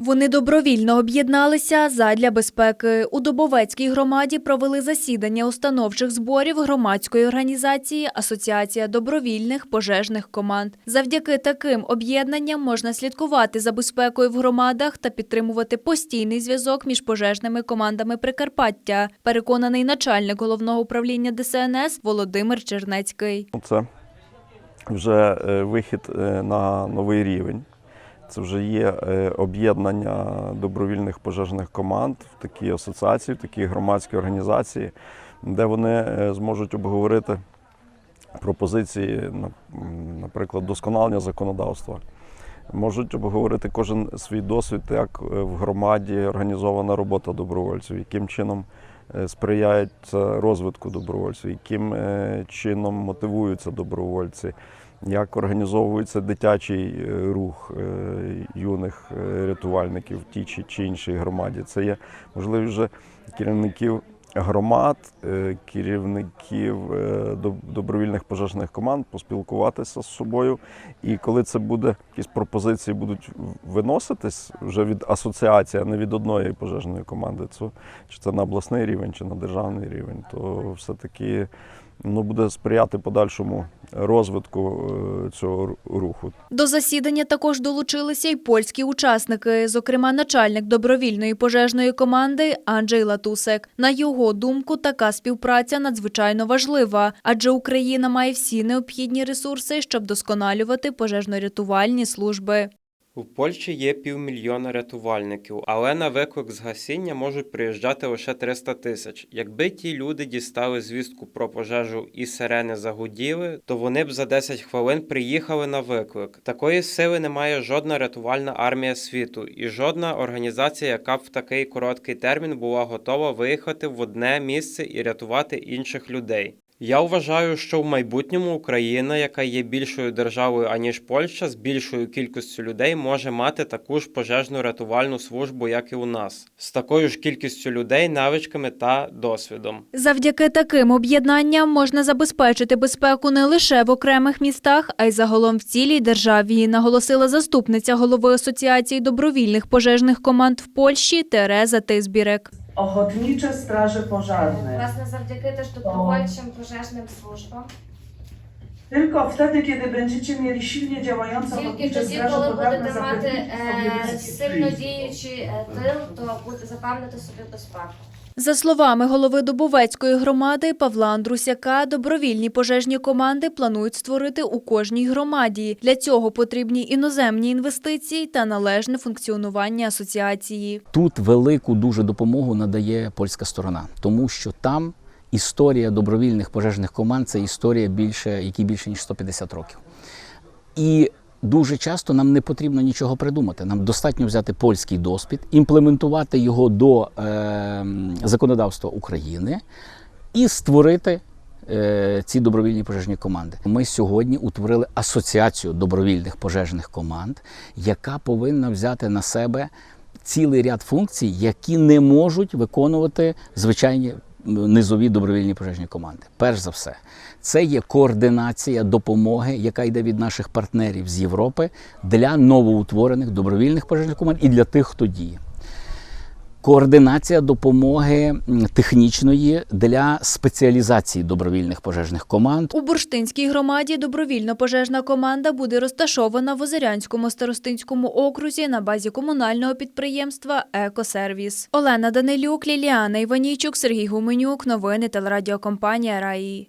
Вони добровільно об'єдналися задля безпеки. У Добовецькій громаді провели засідання установчих зборів громадської організації Асоціація добровільних пожежних команд. Завдяки таким об'єднанням можна слідкувати за безпекою в громадах та підтримувати постійний зв'язок між пожежними командами Прикарпаття. Переконаний начальник головного управління ДСНС Володимир Чернецький. Це вже е, вихід е, на новий рівень. Це вже є е, об'єднання добровільних пожежних команд в такі асоціації, в такі громадські організації, де вони е, зможуть обговорити пропозиції, наприклад, досконалення законодавства. Можуть обговорити кожен свій досвід, як е, в громаді організована робота добровольців, яким чином сприяють розвитку добровольців, яким чином мотивуються добровольці, як організовується дитячий е, рух е, юних е, рятувальників в тій чи, іншій громаді. Це є можливість вже керівників громад, керівників добровільних пожежних команд поспілкуватися з собою. І коли це буде, якісь пропозиції будуть виноситись вже від асоціації, а не від одної пожежної команди, це, чи це на обласний рівень, чи на державний рівень, то все-таки ну, буде сприяти подальшому розвитку е, цього руху. До засідання також долучилися й польські учасники, зокрема начальник добровільної пожежної команди Анджей Латусек. На його думку, така співпраця надзвичайно важлива, адже Україна має всі необхідні ресурси, щоб досконалювати пожежно-рятувальні служби. У Польщі є півмільйона рятувальників, але на виклик з гасіння можуть приїжджати лише 300 тисяч. Якби ті люди дістали звістку про пожежу і сирени загуділи, то вони б за 10 хвилин приїхали на виклик. Такої сили не має жодна рятувальна армія світу і жодна організація, яка б в такий короткий термін була готова виїхати в одне місце і рятувати інших людей. Я вважаю, що в майбутньому Україна, яка є більшою державою аніж Польща, з більшою кількістю людей може мати таку ж пожежну рятувальну службу, як і у нас, з такою ж кількістю людей, навичками та досвідом. Завдяки таким об'єднанням можна забезпечити безпеку не лише в окремих містах, а й загалом в цілій державі, наголосила заступниця голови Асоціації добровільних пожежних команд в Польщі Тереза Тизбірек. Ochotnicze straże pożarne. Власне, завдяки теж добровольчим пожежним службам. Tylko wtedy, kiedy będziecie mieli silnie działające Тільки ochotnicze тоді, straże коли pożarne, будете мати zapewniki sobie е, wysokie сильно przyjście. діючий е, тил, то буде запевнити собі безпеку. За словами голови Дубовецької громади Павла Андрусяка, добровільні пожежні команди планують створити у кожній громаді. Для цього потрібні іноземні інвестиції та належне функціонування асоціації. Тут велику дуже допомогу надає польська сторона, тому що там історія добровільних пожежних команд це історія більше, які більше ніж 150 років. І дуже часто нам не потрібно нічого придумати. Нам достатньо взяти польський досвід, імплементувати його до е, законодавства України і створити. е, Ці добровільні пожежні команди. Ми сьогодні утворили асоціацію добровільних пожежних команд, яка повинна взяти на себе цілий ряд функцій, які не можуть виконувати звичайні низові добровільні пожежні команди. Перш за все, це є координація допомоги, яка йде від наших партнерів з Європи для новоутворених добровільних пожежних команд і для тих, хто діє. Координація допомоги технічної для спеціалізації добровільних пожежних команд. У Бурштинській громаді добровільно-пожежна команда буде розташована в Озерянському старостинському окрузі на базі комунального підприємства Екосервіс. Олена Данилюк, Ліліана Іванійчук, Сергій Гуменюк. Новини телерадіокомпанія Раї.